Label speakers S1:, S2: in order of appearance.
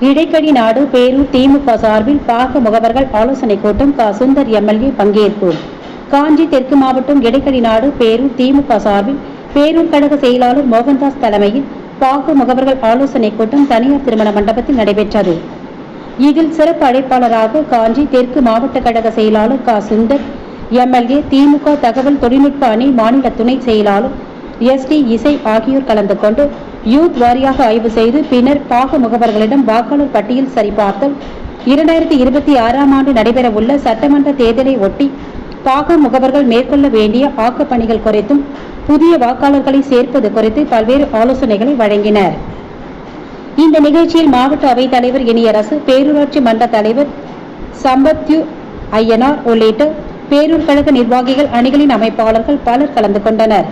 S1: இடைக்கடி நாடு பேரூர் திமுக சார்பில் பாக முகவர்கள் ஆலோசனைக் கூட்டம் க. சுந்தர் எம்எல்ஏ பங்கேற்பு. காஞ்சி தெற்கு மாவட்டம் இடைக்கடி நாடு பேரூர் திமுக சார்பில் பேரூர் கழக செயலாளர் மோகன்தாஸ் தலைமையில் பாக முகவர்கள் ஆலோசனைக் கூட்டம் தனியார் திருமண மண்டபத்தில் நடைபெற்றது. இதில் சிறப்பு அழைப்பாளராக காஞ்சி தெற்கு மாவட்ட கழக செயலாளர் க. சுந்தர் எம்எல்ஏ திமுக தகவல் தொழில்நுட்ப அணி மாநில துணை செயலாளர் எஸ் டி இசை ஆகியோர் கலந்து கொண்டு யூத் வாரியாக ஆய்வு செய்து பின்னர் பாக முகவர்களிடம் வாக்காளர் பட்டியல் சரிபார்த்தல். இரண்டாயிரத்தி இருபத்தி ஆறாம் ஆண்டு நடைபெறவுள்ள சட்டமன்ற தேர்தலை ஒட்டி பாக முகவர்கள் மேற்கொள்ள வேண்டிய ஆக்கப் பணிகள் குறித்தும் புதிய வாக்காளர்களை சேர்ப்பது குறித்து பல்வேறு ஆலோசனைகளை வழங்கினர். இந்த நிகழ்ச்சியில் மாவட்ட அவைத் தலைவர் இனியரசு பேரூராட்சி மன்ற தலைவர் சம்பத்யு ஐயனார் உள்ளிட்ட பேரூர் கழக நிர்வாகிகள் அணிகளின் அமைப்பாளர்கள் பலர் கலந்து கொண்டனர்.